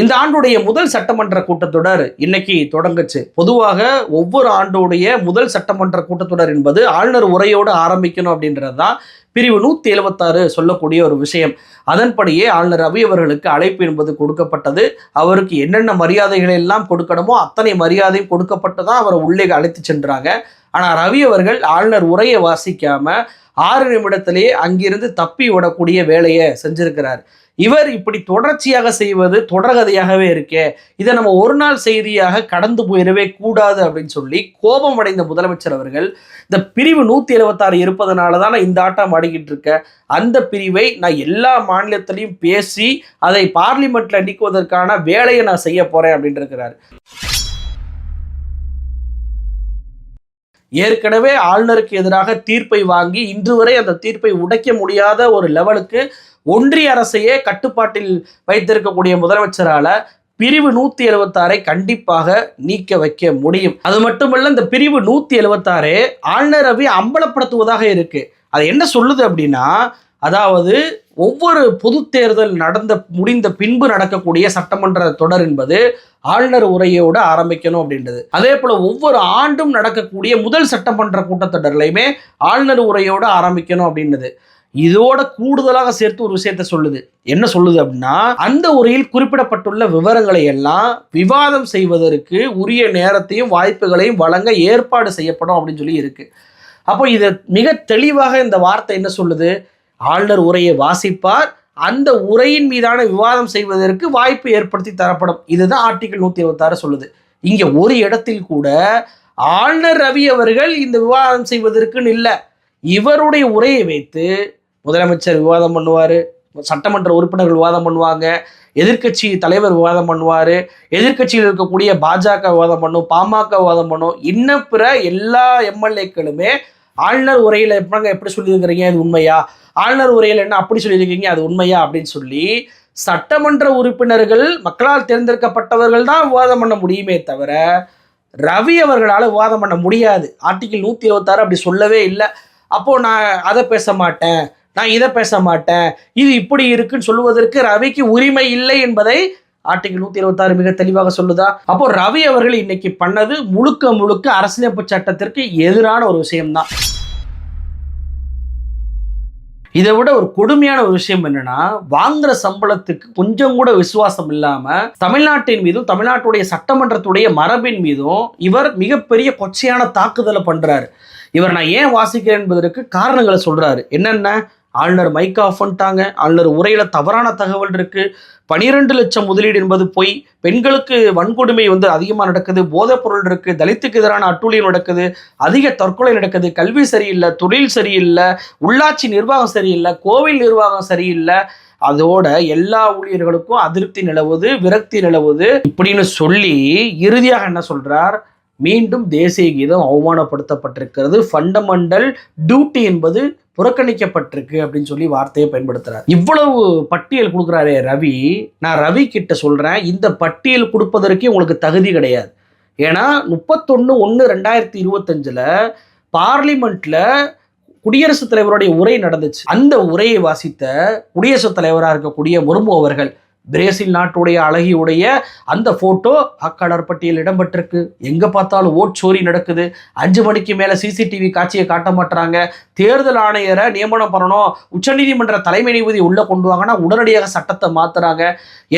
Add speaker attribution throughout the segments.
Speaker 1: இந்த ஆண்டுடைய முதல் சட்டமன்ற கூட்டத்தொடர் இன்னைக்கு தொடங்குச்சு. பொதுவாக ஒவ்வொரு ஆண்டுடைய முதல் சட்டமன்ற கூட்டத்தொடர் என்பது ஆளுநர் உரையோடு ஆரம்பிக்கணும் அப்படின்றது தான் பிரிவு நூற்றி எழுபத்தாறு சொல்லக்கூடிய ஒரு விஷயம். அதன்படியே ஆளுநர் ரவி அவர்களுக்கு அழைப்பு என்பது கொடுக்கப்பட்டது. அவருக்கு என்னென்ன மரியாதைகளை எல்லாம் கொடுக்கணுமோ அத்தனை மரியாதையும் கொடுக்கப்பட்டு தான் அவரை உள்ளே அழைத்து சென்றாங்க. ஆனால் ரவி அவர்கள் ஆளுநர் உரையை வாசிக்காம ஆறு நிமிடத்திலேயே அங்கிருந்து தப்பி விடக்கூடிய வேலையை செஞ்சிருக்கிறார். இவர் இப்படி தொடர்ச்சியாக செய்வது தொடர்கதையாகவே இருக்கே. இதை நம்ம ஒரு நாள் செய்தியாக கடந்து போயிடவே கூடாது அப்படின்னு சொல்லி கோபம் அடைந்த முதலமைச்சர் அவர்கள் இந்த பிரிவு நூற்றி எழுபத்தாறு இருப்பதனால தான் நான் இந்த ஆட்டம் ஆடிக்கிட்டு இருக்கேன் அந்த பிரிவை நான் எல்லா மாநிலத்திலையும் பேசி அதை பார்லிமெண்ட்ல நீக்குவதற்கான வேலையை நான் செய்ய போறேன் அப்படின்னு இருக்கிறார் ஏற்கனவே ஆளுநருக்கு எதிராக தீர்ப்பை வாங்கி இன்று வரை அந்த தீர்ப்பை உடைக்க முடியாத ஒரு லெவலுக்கு ஒன்றிய அரசையே கட்டுப்பாட்டில் வைத்திருக்கக்கூடிய முதலமைச்சரால பிரிவு நூத்தி எழுபத்தாறை கண்டிப்பாக நீக்க வைக்க முடியும். அது மட்டுமல்ல இந்த பிரிவு நூத்தி எழுபத்தாறு ஆளுநரவை அம்பலப்படுத்துவதாக இருக்கு. அது என்ன சொல்லுது அப்படின்னா அதாவது ஒவ்வொரு பொது தேர்தல் நடந்த முடிந்த பின்பு நடக்கக்கூடிய சட்டமன்ற தொடர் என்பது ஆளுநர் உரையோடு ஆரம்பிக்கணும் அப்படின்றது. அதே போல் ஒவ்வொரு ஆண்டும் நடக்கக்கூடிய முதல் சட்டமன்ற கூட்டத்தொடர்லையுமே ஆளுநர் உரையோடு ஆரம்பிக்கணும் அப்படின்றது. இதோட கூடுதலாக சேர்த்து ஒரு விஷயத்த சொல்லுது. என்ன சொல்லுது அப்படின்னா அந்த உரையில் குறிப்பிடப்பட்டுள்ள விவரங்களை எல்லாம் விவாதம் செய்வதற்கு உரிய நேரத்தையும் வாய்ப்புகளையும் வழங்க ஏற்பாடு செய்யப்படும் அப்படின்னு சொல்லி இருக்கு. அப்போ இதை மிக தெளிவாக இந்த வார்த்தை என்ன சொல்லுது? ஆளுநர் உரையை வாசிப்பார். அந்த உரையின் மீதான விவாதம் செய்வதற்கு வாய்ப்பு ஏற்படுத்தி தரப்படும். இதுதான் ஆர்டிகல் நூற்றி இருபத்தாறு சொல்லுது. இங்கே ஒரு இடத்தில் கூட ஆளுநர் ரவி அவர்கள் இந்த விவாதம் செய்வதற்குன்னு இல்லை. இவருடைய உரையை வைத்து முதலமைச்சர் விவாதம் பண்ணுவார் சட்டமன்ற உறுப்பினர்கள் விவாதம் பண்ணுவாங்க எதிர்க்கட்சி தலைவர் விவாதம் பண்ணுவார் எதிர்க்கட்சியில் இருக்கக்கூடிய பாஜக விவாதம் பண்ணும் பாமக விவாதம் பண்ணும் இன்னும் பிற எல்லா எம்எல்ஏக்களுமே ஆளுநர் உரையில் எப்படிங்க எப்படி சொல்லியிருக்கிறீங்க அது உண்மையா? ஆளுநர் உரையில் என்ன அப்படி சொல்லியிருக்கீங்க அது உண்மையா? அப்படின்னு சொல்லி சட்டமன்ற உறுப்பினர்கள் மக்களால் தேர்ந்தெடுக்கப்பட்டவர்கள் தான் விவாதம் பண்ண முடியுமே தவிர ரவி அவர்களால் விவாதம் பண்ண முடியாது. ஆர்டிகிள் நூற்றி இருபத்தாறு அப்படி சொல்லவே இல்லை. அப்போது நான் அதை பேச மாட்டேன் நான் இதை பேச மாட்டேன் இது இப்படி இருக்குன்னு சொல்லுவதற்கு ரவிக்கு உரிமை இல்லை என்பதை ஆர்டிகல் நூத்தி இருபத்தாறு மிக தெளிவாக சொல்லுதா? அப்போ ரவி அவர்கள் இன்னைக்கு பண்ணது முழுக்க முழுக்க அரசியலமைப்பு சட்டத்திற்கு எதிரான ஒரு விஷயம்தான். இதை விட ஒரு கொடுமையான ஒரு விஷயம் என்னன்னா வாங்குற சம்பளத்துக்கு கொஞ்சம் கூட விசுவாசம் இல்லாம தமிழ்நாட்டின் மீதும் தமிழ்நாட்டுடைய சட்டமன்றத்துடைய மரபின் மீதும் இவர் மிகப்பெரிய கொச்சையான தாக்குதலை பண்றாரு. இவர் நான் ஏன் வாசிக்கிறேன் என்பதற்கு காரணங்களை சொல்றாரு. என்னென்ன? ஆளுநர் மைக் ஆஃப் பண்ணிட்டாங்க. ஆளுநர் உரையில தவறான தகவல் இருக்கு. பனிரெண்டு லட்சம் முதலீடு என்பது பொய். பெண்களுக்கு வன்கொடுமை வந்து அதிகமாக நடக்குது. போதைப் பொருள் இருக்கு. தலித்துக்கு எதிரான அட்டூழியம் நடக்குது. அதிக தற்கொலை நடக்குது. கல்வி சரியில்லை. தொழில் சரியில்லை. உள்ளாட்சி நிர்வாகம் சரியில்லை. கோவில் நிர்வாகம் சரியில்லை. அதோட எல்லா ஊழியர்களுக்கும் அதிருப்தி நிலவுது விரக்தி நிலவுது. இப்படின்னு சொல்லி இறுதியாக என்ன சொல்றார்? மீண்டும் தேசிய கீதம் அவமானப்படுத்தப்பட்டிருக்கிறது. ஃபண்டமெண்டல் டியூட்டி என்பது புறக்கணிக்கப்பட்டிருக்கு அப்படின்னு சொல்லி வார்த்தையை பயன்படுத்துறாரு. இவ்வளவு பட்டியல் கொடுக்குறாரே ரவி. நான் ரவி கிட்ட சொல்றேன் இந்த பட்டியல் கொடுப்பதற்கே உங்களுக்கு தகுதி கிடையாது. ஏன்னா முப்பத்தொன்று ஒன்று ரெண்டாயிரத்தி இருபத்தஞ்சில் பார்லிமெண்ட்ல குடியரசுத் தலைவருடைய உரை நடந்துச்சு. அந்த உரையை வாசித்த குடியரசுத் தலைவராக இருக்கக்கூடிய முர்மு அவர்கள் பிரேசில் நாட்டுடைய அழகியுடைய அந்த ஃபோட்டோ வாக்காளர் பட்டியல் இடம்பெற்றிருக்கு. எங்கே பார்த்தாலும் ஓட் சோரி நடக்குது. அஞ்சு மணிக்கு மேலே சிசிடிவி காட்சியை காட்ட மாட்டுறாங்க தேர்தல் ஆணையரை நியமனம் பண்ணணும். உச்சநீதிமன்ற தலைமை நீதிபதி உள்ளே கொண்டு வாங்கன்னா உடனடியாக சட்டத்தை மாற்றுறாங்க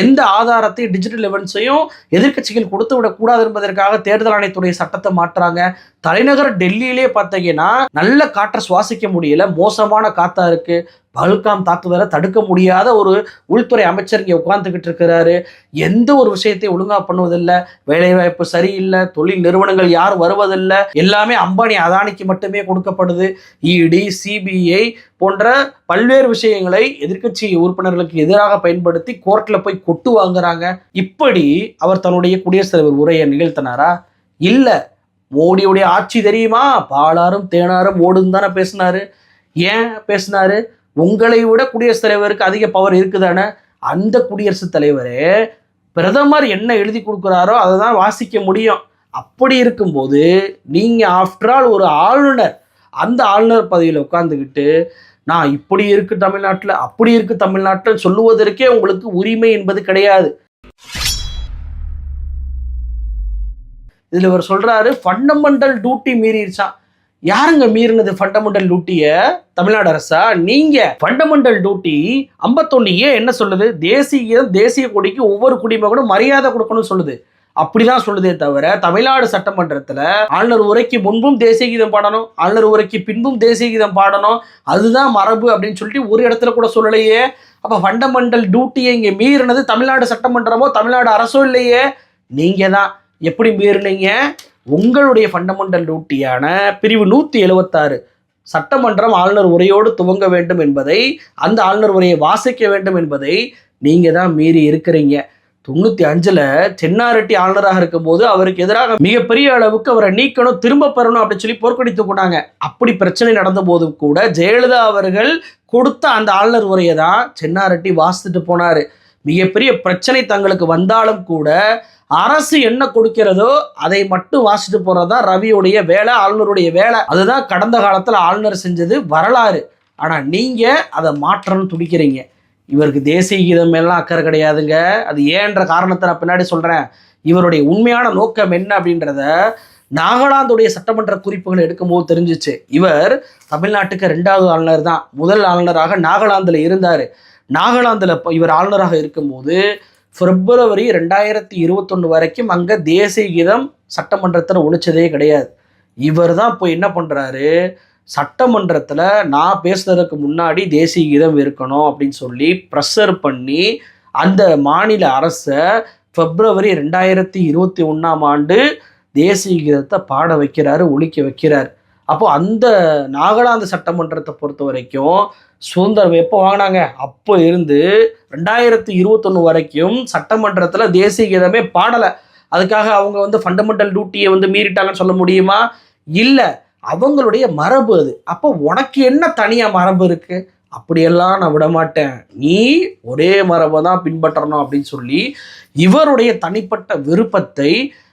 Speaker 1: எந்த ஆதாரத்தையும் டிஜிட்டல் எவன்ஸையும் எதிர்க்கட்சிகள் கொடுத்து விடக்கூடாது என்பதற்காக தேர்தல் ஆணையத்துடைய சட்டத்தை மாற்றுறாங்க தலைநகர் டெல்லியிலே பார்த்தீங்கன்னா நல்ல காற்றை சுவாசிக்க முடியல. மோசமான காத்தா இருக்குது பல்காம் தாக்குதலை தடுக்க முடியாத ஒரு உள்துறை அமைச்சர் இங்கே உட்கார்ந்துக்கிட்டு இருக்கிறாரு. எந்த ஒரு விஷயத்தையும் ஒழுங்காக பண்ணுவதில்லை. வேலைவாய்ப்பு சரியில்லை. தொழில் நிறுவனங்கள் யாரும் வருவதில்லை. எல்லாமே அம்பானி அதானிக்கு மட்டுமே கொடுக்கப்படுது. இடி சிபிஐ போன்ற பல்வேறு விஷயங்களை எதிர்க்கட்சி உறுப்பினர்களுக்கு எதிராக பயன்படுத்தி கோர்ட்டில் போய் கொட்டு வாங்குறாங்க. இப்படி அவர் தன்னுடைய குடியரசுத் தலைவர் உரையை நிகழ்த்தினாரா? இல்லை. மோடியுடைய ஆட்சி தெரியுமா? பாலாரும் தேனாரும் ஓடும் தானே பேசினாரு. ஏன் பேசினாரு? உங்களை விட குடியரசுத் தலைவருக்கு அதிக பவர் இருக்குதானே? அந்த குடியரசுத் தலைவரே பிரதமர் என்ன எழுதி கொடுக்குறாரோ அதை தான் வாசிக்க முடியும். அப்படி இருக்கும்போது நீங்கள் ஆஃப்டர் ஆல் ஒரு ஆளுநர். அந்த ஆளுநர் பதவியில் உட்காந்துக்கிட்டு நான் இப்படி இருக்குது தமிழ்நாட்டில் அப்படி இருக்கு தமிழ்நாட்டில் சொல்லுவதற்கே உங்களுக்கு உரிமை என்பது கிடையாது. இதில் இவர் சொல்கிறாரு ஃபண்டமெண்டல் டியூட்டி மீறிடுச்சான் யாருங்க மீறினது ஃபண்டமெண்டல் டியூட்டிய தமிழ்நாடு அரசா? நீங்க ஃபண்டமெண்டல் டியூட்டி ஐம்பத்தொன்னு ஏன் என்ன சொல்லுது? தேசிய தேசிய கொடிக்கு ஒவ்வொரு குடிமகனும் மரியாதை கொடுக்கணும்னு சொல்லுது. அப்படிதான் சொல்லுதே தவிர தமிழ்நாடு சட்டமன்றத்துல ஆளுநர் உரைக்கு முன்பும் தேசிய கீதம் பாடணும் ஆளுநர் உரைக்கு பின்பும் தேசிய கீதம் பாடணும். அதுதான் மரபு அப்படின்னு சொல்லிட்டு ஒரு இடத்துல கூட சொல்லலையே. அப்ப ஃபண்டமெண்டல் டியூட்டியை இங்க மீறினது தமிழ்நாடு சட்டமன்றமோ தமிழ்நாடு அரசோ இல்லையே? நீங்க தான் எப்படி மீறினீங்க? உங்களுடைய ஃபண்டமெண்டல் டியூட்டியான பிரிவு நூற்றி எழுவத்தாறு சட்டமன்றம் ஆளுநர் உரையோடு துவங்க வேண்டும் என்பதை அந்த ஆளுநர் உரையை வாசிக்க வேண்டும் என்பதை நீங்கள் தான் மீறி இருக்கிறீங்க. தொண்ணூற்றி அஞ்சில் சென்னாரெட்டி ஆளுநராக இருக்கும்போது அவருக்கு எதிராக மிகப்பெரிய அளவுக்கு அவரை நீக்கணும் திரும்ப பெறணும் அப்படின்னு சொல்லி போர்க்கடித்து கொண்டாங்க. அப்படி பிரச்சனை நடந்த போதும் கூட ஜெயலலிதா அவர்கள் கொடுத்த அந்த ஆளுநர் உரையை தான் சென்னாரெட்டி வாசித்துட்டு போனார். மிகப்பெரிய பிரச்சனை தங்களுக்கு வந்தாலும் கூட அரசு என்ன கொடுக்கிறதோ அதை மட்டும் வாசிட்டு போறதா ரவியுடைய வேலை ஆளுநருடைய வேலை. அதுதான் கடந்த காலத்துல ஆளுநர் செஞ்சது வரலாறு. ஆனா நீங்க அதை மாற்றணும்னு துடிக்கிறீங்க. இவருக்கு தேசிய கீதம் எல்லாம் அக்கறை கிடையாதுங்க. அது ஏன்ற காரணத்தை நான் பின்னாடி சொல்றேன். இவருடைய உண்மையான நோக்கம் என்ன அப்படின்றத நாகாலாந்துடைய சட்டமன்ற குறிப்புகள் எடுக்கும்போது தெரிஞ்சிச்சு. இவர் தமிழ்நாட்டுக்கு ரெண்டாவது ஆளுநர் தான். முதல் ஆளுநராக நாகாலாந்தில் இருந்தார். நாகாலாந்தில் இவர் ஆளுநராக இருக்கும்போது பிப்ரவரி ரெண்டாயிரத்தி இருபத்தொன்று வரைக்கும் அங்கே தேசிய கீதம் சட்டமன்றத்தில் ஒழிச்சதே கிடையாது. இவர் தான் இப்போ என்ன பண்ணுறாரு சட்டமன்றத்தில் நான் பேசுனதுக்கு முன்னாடி தேசிய கீதம் இருக்கணும் அப்படின்னு சொல்லி ப்ரெஷர் பண்ணி அந்த மாநில அரசை பிப்ரவரி ரெண்டாயிரத்தி இருபத்தி ஒன்றாம் ஆண்டு தேசிய கீதத்தை பாட வைக்கிறாரு ஒழிக்க வைக்கிறார். அப்போ அந்த நாகாலாந்து சட்டமன்றத்தை பொறுத்த வரைக்கும் சுதந்திரம் எப்போ வாங்கினாங்க? அப்போ இருந்து ரெண்டாயிரத்தி இருபத்தொன்று வரைக்கும் சட்டமன்றத்தில் தேசிய கீதமே பாடலை. அதுக்காக அவங்க வந்து ஃபண்டமெண்டல் டியூட்டியை வந்து மீறிட்டாங்கன்னு சொல்ல முடியுமா? இல்லை. அவங்களுடைய மரபு அது. அப்போ உனக்கு என்ன தனியாக மரபு இருக்கு? அப்படியெல்லாம் நான் விட மாட்டேன். நீ ஒரே மரபை தான் பின்பற்றணும் அப்படின்னு சொல்லி இவருடைய தனிப்பட்ட விருப்பத்தை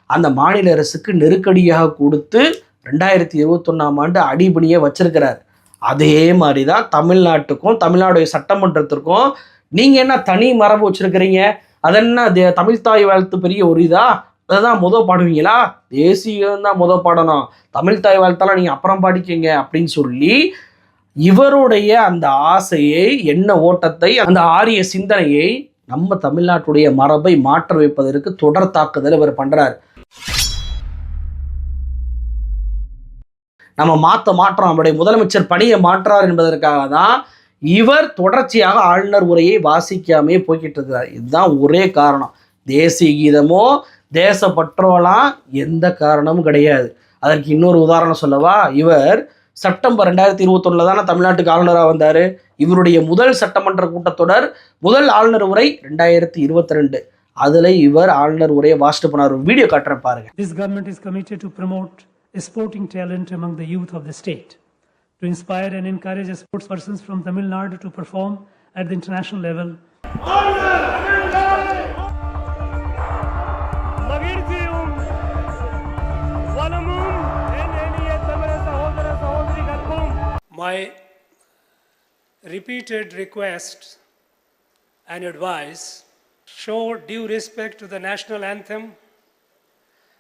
Speaker 1: அந்த மாநில அரசுக்கு நெருக்கடியாக கொடுத்து ரெண்டாயிரத்தி இருபத்தொன்னாம் ஆண்டு அடிபணியை வச்சிருக்கிறார். அதே மாதிரி தான் தமிழ்நாட்டுக்கும் தமிழ்நாடு சட்டமன்றத்திற்கும் நீங்கள் என்ன தனி மரபு வச்சுருக்கிறீங்க? அது என்ன தே- தமிழ் தாய் வாழ்த்து பெரிய ஒரு இதா? அதுதான் முத பாடுவீங்களா? தேசியம் தான் முத பாடணும். தமிழ் தாய் வாழ்த்தெல்லாம் நீங்கள் அப்புறம் பாடிக்கங்க அப்படின்னு சொல்லி இவருடைய அந்த ஆசையை என்ன ஓட்டத்தை அந்த ஆரிய சிந்தனையை நம்ம தமிழ்நாட்டுடைய மரபை மாற்ற வைப்பதற்கு தொடர் தாக்குதல் இவர் பண்ணுறார் நம்ம மாற்ற மாற்றோம். நம்முடைய முதலமைச்சர் பணியை மாற்றார் என்பதற்காக தான் இவர் தொடர்ச்சியாக ஆளுநர் உரையை வாசிக்காமே போய்கிட்டு இருக்கிறார். இதுதான் ஒரே காரணம். தேசிய கீதமோ தேசப்பற்றோலாம் எந்த காரணமும் கிடையாது. அதற்கு இன்னொரு உதாரணம் சொல்லவா? இவர் செப்டம்பர் ரெண்டாயிரத்தி இருபத்தொன்னில் தானே தமிழ்நாட்டுக்கு ஆளுநராக வந்தார். இவருடைய முதல் சட்டமன்ற கூட்டத்தொடர் முதல் ஆளுநர் உரை ரெண்டாயிரத்தி இருபத்தி ரெண்டு அதில் இவர் ஆளுநர் உரையை வாசிட்டு போனார். வீடியோ காட்டுறேன் பாருங்க.
Speaker 2: This government is committed to promote sporting talent among the youth of the state, to inspire and encourage sportspersons from Tamil Nadu to perform at the international level.
Speaker 3: My repeated requests and advice. Show due respect to the national anthem.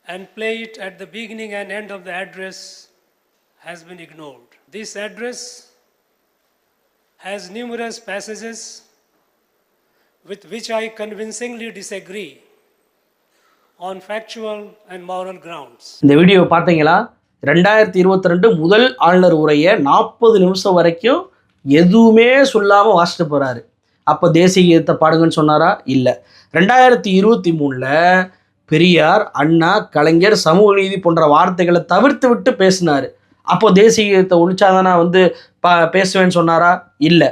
Speaker 3: And play it at the beginning and end of the address has been ignored. This address has numerous passages with which I convincingly disagree on factual and moral grounds.
Speaker 1: இந்த video பார்த்தீங்களா ரெண்டாயிரத்தி இருபத்தி ரெண்டு முதல் ஆளுநர் உரையை நாற்பது நிமிஷம் வரைக்கும் எதுவுமே சொல்லாமல் வாசிட்டு போகிறாரு அப்போ தேசிய கீதத்தை பாடுங்கன்னு சொன்னாரா இல்லை ரெண்டாயிரத்தி இருபத்தி மூணில் பெரியார் அண்ணா கலைஞர் சமூக நீதி போன்ற வார்த்தைகளை தவிர்த்து விட்டு பேசினார். அப்போ தேசிய கீதத்தை ஒழிச்சாதான் நான் வந்து ப பேசுவேன்னு சொன்னாரா? இல்லை.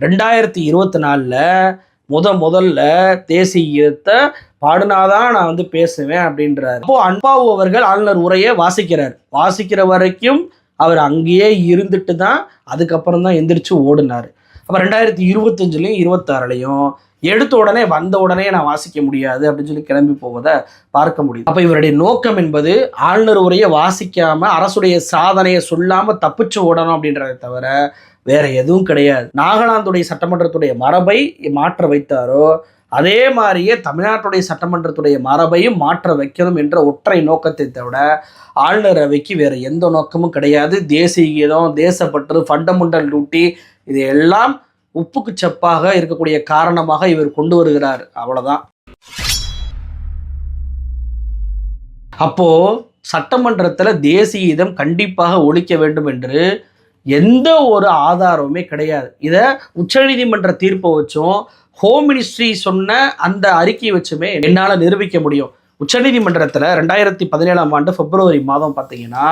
Speaker 1: ரெண்டாயிரத்தி இருபத்தி நாலில் முத முதல்ல தேசிய கீதத்தை பாடினாதான் நான் வந்து பேசுவேன் அப்படின்றார். அப்போ அன்பாவு அவர்கள் ஆளுநர் உரையை வாசிக்கிறார். வாசிக்கிற வரைக்கும் அவர் அங்கேயே இருந்துட்டு தான் அதுக்கப்புறம் தான் எந்திரிச்சு ஓடினார். அப்போ ரெண்டாயிரத்தி இருபத்தஞ்சுலையும் இருபத்தாறுலையும் எடுத்த உடனே வந்த உடனே நான் வாசிக்க முடியாது அப்படின்னு சொல்லி கிளம்பி போவதை பார்க்க முடியும் அப்போ இவருடைய நோக்கம் என்பது ஆளுநர் உரையை வாசிக்காம அரசுடைய சாதனையை சொல்லாம தப்பிச்சு ஓடணும் அப்படின்றத தவிர வேற எதுவும் கிடையாது. நாகாலாந்துடைய சட்டமன்றத்துடைய மரபை மாற்ற வைத்தாரோ அதே மாதிரியே தமிழ்நாட்டுடைய சட்டமன்றத்துடைய மரபையும் மாற்ற வைக்கணும் என்ற ஒற்றை நோக்கத்தை தவிர ஆளுநர் அவைக்கு வேற எந்த நோக்கமும் கிடையாது. தேசிய கீதம் தேசப்பற்று ஃபண்டமெண்டல் டியூட்டி இது எல்லாம் உப்புக்கு சப்பாக இருக்கக்கூடிய காரணமாக இவர் கொண்டு வருகிறார். அவ்வளோதான் அப்போ சட்டமன்றத்தில் தேசிய இதம் கண்டிப்பாக ஒழிக்க வேண்டும் என்று எந்த ஒரு ஆதாரமுமே கிடையாது. இதை உச்சநீதிமன்ற தீர்ப்பை வச்சும் ஹோம் மினிஸ்ட்ரி சொன்ன அந்த அறிக்கையை வச்சுமே என்னால் நிரூபிக்க முடியும். உச்சநீதிமன்றத்தில் ரெண்டாயிரத்தி பதினேழாம் ஆண்டு பிப்ரவரி மாதம் பார்த்தீங்கன்னா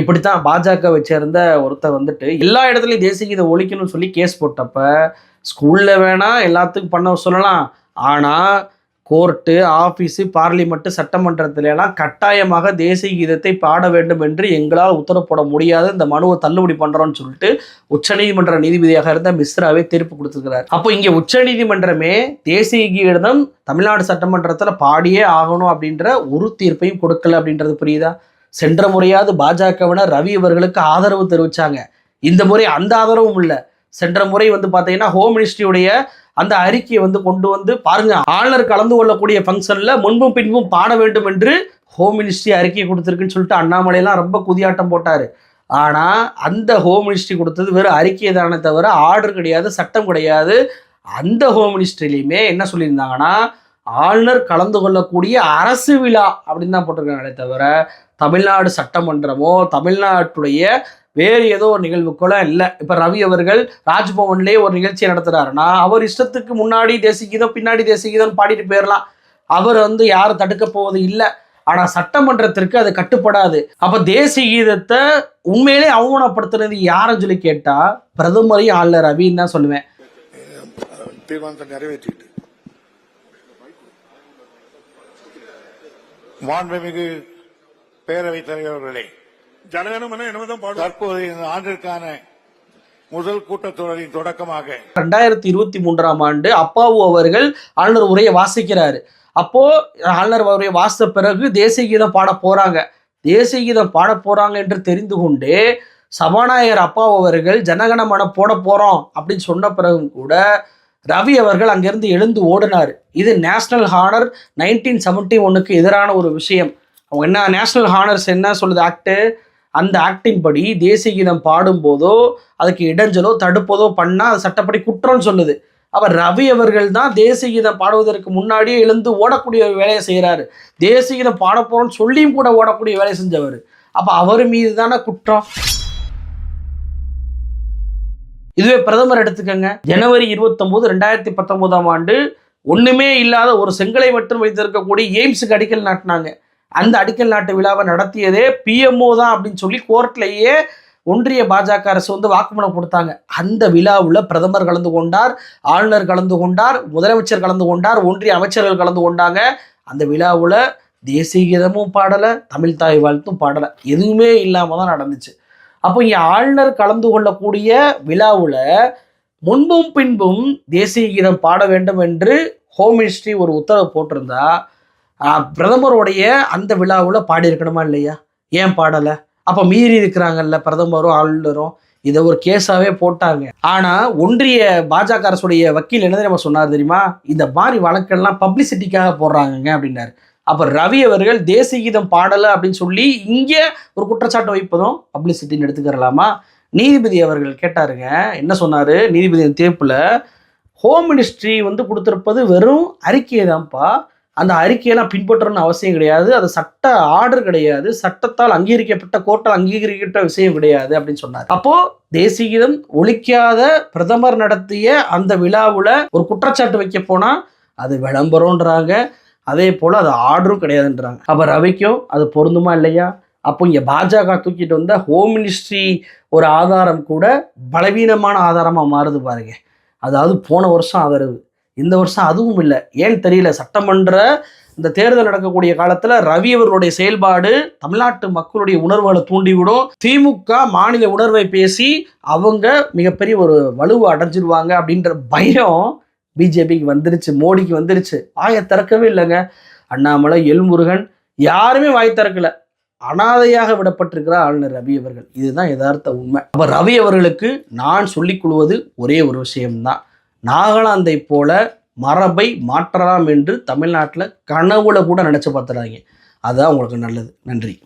Speaker 1: இப்படித்தான் பாஜகவை சேர்ந்த ஒருத்தர் வந்துட்டு எல்லா இடத்துலையும் தேசிய கீதம் ஒழிக்கணும்னு சொல்லி கேஸ் போட்டப்ப ஸ்கூலில் வேணா எல்லாத்துக்கும் பண்ண சொல்லலாம். ஆனால் கோர்ட்டு ஆஃபீஸு பார்லிமெண்ட்டு சட்டமன்றத்துல எல்லாம் கட்டாயமாக தேசிய கீதத்தை பாட வேண்டும் என்று எங்களால் உத்தரவு போட முடியாது. இந்த மனுவை தள்ளுபடி பண்றோம்னு சொல்லிட்டு உச்சநீதிமன்ற நீதிபதியாக இருந்த மிஸ்ராவே தீர்ப்பு கொடுத்துருக்கிறார். அப்போ இங்கே உச்சநீதிமன்றமே தேசிய கீதம் தமிழ்நாடு சட்டமன்றத்தில் பாடியே ஆகணும் அப்படின்ற ஒரு தீர்ப்பையும் கொடுக்கல அப்படின்றது புரியுதா? சென்ற முறையாவது பாஜகவினர் ரவி அவர்களுக்கு ஆதரவு தெரிவிச்சாங்க. இந்த முறை அந்த ஆதரவும் இல்லை. சென்ற முறை வந்து பார்த்தீங்கன்னா ஹோம் மினிஸ்ட்ரியுடைய அந்த அறிக்கையை வந்து கொண்டு வந்து பாருங்க ஆளுநர் கலந்து கொள்ளக்கூடிய ஃபங்க்ஷனில் முன்பும் பின்பும் பாட வேண்டும் என்று ஹோம் மினிஸ்ட்ரி அறிக்கை கொடுத்துருக்குன்னு சொல்லிட்டு அண்ணாமலையெல்லாம் ரொம்ப குதியாட்டம் போட்டார். ஆனால் அந்த ஹோம் மினிஸ்ட்ரி கொடுத்தது வெறும் அறிக்கை தானே தவிர ஆர்டர் கிடையாது சட்டம் கிடையாது. அந்த ஹோம் மினிஸ்ட்ரிலையுமே என்ன சொல்லியிருந்தாங்கன்னா ஆளுநர் கலந்து கொள்ளக்கூடிய அரசு விழா அப்படின்னு தான் போட்டிருக்காங்களே தவிர தமிழ்நாடு சட்டமன்றமோ தமிழ்நாட்டுடைய வேறு ஏதோ ஒரு நிகழ்வுக்குள்ள இல்லை. இப்போ ரவி அவர்கள் ராஜ்பவன்லேயே ஒரு நிகழ்ச்சியை நடத்துகிறாருன்னா அவர் இஷ்டத்துக்கு முன்னாடி தேசிய கீதம் பின்னாடி தேசிய கீதம் பாடிட்டு போயிடலாம் அவர் வந்து யாரும் தடுக்க போவது இல்லை. ஆனால் சட்டமன்றத்திற்கு அது கட்டுப்படாது. அப்போ தேசிய கீதத்தை உண்மையிலே அவமானப்படுத்துறது யாரும் சொல்லி கேட்டால் பிரதமரையும் ஆளுநர் ரவின்னு தான் சொல்லுவேன்.
Speaker 4: தீர்மானத்தை நிறைவேற்றிட்டு. மாண்புமிகு பேரவைத் தலைவர் அவர்களே
Speaker 5: ஜனகணமன என்னதான் பாடுவோம்
Speaker 4: தற்போது இந்த ஆண்டிற்கான முதல் கூட்டத்தொடரின் தொடக்கமாக
Speaker 1: ரெண்டாயிரத்தி இருபத்தி மூன்றாம் ஆண்டு அப்பாவு அவர்கள் ஆளுநர் உரையை வாசிக்கிறாரு. அப்போ ஆளுநர் உரையை வாசித்த பிறகு தேசிய கீதம் பாட போறாங்க. தேசிய கீதம் பாட போறாங்க என்று தெரிந்து கொண்டே சபாநாயகர் அப்பாவு அவர்கள் ஜனகணமன போட போறோம் அப்படின்னு சொன்ன பிறகும் கூட ரவி அவர்கள் அங்கிருந்து எழுந்து ஓடினார். இது நேஷனல் ஹானர் நைன்டீன் செவன்டி ஒன்னுக்கு எதிரான ஒரு விஷயம். அவங்க என்ன நேஷனல் ஹானர்ஸ் என்ன சொல்லுது? ஆக்டு அந்த ஆக்டின் படி தேசிய கீதம் பாடும்போதோ அதுக்கு இடைஞ்சலோ தடுப்பதோ பண்ணால் அது சட்டப்படி குற்றம்னு சொல்லுது. அவர் ரவி அவர்கள் தான் தேசிய கீதம் பாடுவதற்கு முன்னாடியே எழுந்து ஓடக்கூடிய வேலையை செய்கிறாரு தேசிய கீதம் பாட போகிறோம்னு சொல்லியும் கூட ஓடக்கூடிய வேலையை செஞ்சவர். அப்போ அவர் மீது தானே குற்றம்? இதுவே பிரதமர் எடுத்துக்கங்க. ஜனவரி இருபத்தொம்போது ரெண்டாயிரத்தி பத்தொம்போதாம் ஆண்டு ஒன்றுமே இல்லாத ஒரு செங்கலை மட்டும் வைத்திருக்கக்கூடிய எய்ம்ஸுக்கு அடிக்கல் நாட்டினாங்க. அந்த அடிக்கல் நாட்டு விழாவை நடத்தியதே பிஎம்ஓ தான் அப்படின்னு சொல்லி கோர்ட்லேயே ஒன்றிய பாஜக அரசு வந்து வாக்குமூலம் கொடுத்தாங்க. அந்த விழாவில் பிரதமர் கலந்து கொண்டார் ஆளுநர் கலந்து கொண்டார் முதலமைச்சர் கலந்து கொண்டார் ஒன்றிய அமைச்சர்கள் கலந்து கொண்டாங்க. அந்த விழாவில் தேசிய கீதமும் பாடலை தமிழ் தாய் வாழ்த்தும் பாடலை. எதுவுமே இல்லாமல் தான் நடந்துச்சு. அப்போ இங்கே ஆளுநர் கலந்து கொள்ளக்கூடிய விழாவில் முன்பும் பின்பும் தேசிய கீதம் பாட வேண்டும் என்று ஹோம் மினிஸ்ட்ரி ஒரு உத்தரவு போட்டிருந்தா பிரதமருடைய அந்த விழாவில் பாடியிருக்கணுமா இல்லையா? ஏன் பாடலை? அப்போ மீறி இருக்கிறாங்கல்ல பிரதமரும் ஆளுநரும். இதை ஒரு கேஸாகவே போட்டாங்க. ஆனால் ஒன்றிய பாஜக அரசுடைய வக்கீல் என்ன நம்ம சொன்னார் தெரியுமா? இந்த மாதிரி வழக்கெல்லாம் பப்ளிசிட்டிக்காக போடுறாங்கங்க அப்படின்னாரு. அப்போ ரவி அவர்கள் தேசிய கீதம் பாடலை அப்படின்னு சொல்லி இங்கே ஒரு குற்றச்சாட்டு வைப்பதும் பப்ளிசிட்டின்னு எடுத்துக்கிறலாமா? நீதிபதி அவர்கள் கேட்டாருங்க என்ன சொன்னார்? நீதிபதியின் தீர்ப்பில் ஹோம் மினிஸ்ட்ரி வந்து கொடுத்துருப்பது வெறும் அறிக்கையை தான்ப்பா அந்த அறிக்கையெல்லாம் பின்பற்றணும்னு அவசியம் கிடையாது. அது சட்ட ஆர்டர் கிடையாது. சட்டத்தால் அங்கீகரிக்கப்பட்ட கோர்ட்டால் அங்கீகரிக்கப்பட்ட விஷயம் கிடையாது அப்படின்னு சொன்னார். அப்போ தேசிய கீதம் ஒழிக்காத பிரதமர் நடத்திய அந்த விழாவில் ஒரு குற்றச்சாட்டு வைக்க போனா அது விளம்பரம்ன்றாங்க. அதே போல் அது ஆர்டரும் கிடையாதுன்றாங்க. அப்போ ரவிக்கும் அது பொருந்துமா இல்லையா? அப்போ இங்கே பாஜக தூக்கிட்டு வந்த ஹோம் மினிஸ்ட்ரி ஒரு ஆதாரம் கூட பலவீனமான ஆதாரமாக மாறுது பாருங்க. அதாவது போன வருஷம் ஆதரவு. இந்த வருஷம் அதுவும் இல்லை. ஏன் தெரியல? சட்டமன்ற இந்த தேர்தல் நடக்கக்கூடிய காலத்தில் ரவி அவர்களுடைய செயல்பாடு தமிழ்நாட்டு மக்களுடைய உணர்வுகளை தூண்டிவிடும். திமுக மாநில உணர்வை பேசி அவங்க மிகப்பெரிய ஒரு வலுவை அடைஞ்சிருவாங்க அப்படின்ற பயம் பிஜேபிக்கு வந்துருச்சு மோடிக்கு வந்துருச்சு. வாயை திறக்கவே இல்லைங்க. அண்ணாமலை எல்முருகன் யாருமே வாய் திறக்கல. அனாதையாக விடப்பட்டிருக்கிறார் ஆளுநர் ரவி அவர்கள். இதுதான் யதார்த்த உண்மை. அப்ப ரவி அவர்களுக்கு நான் சொல்லிக் கொள்வது ஒரே ஒரு விஷயம்தான். நாகாலாந்தை போல மரபை மாற்றலாம் என்று தமிழ்நாட்டில் கனவுல கூட நினச்சி பார்த்துறாங்க. அதுதான் உங்களுக்கு நல்லது. நன்றி.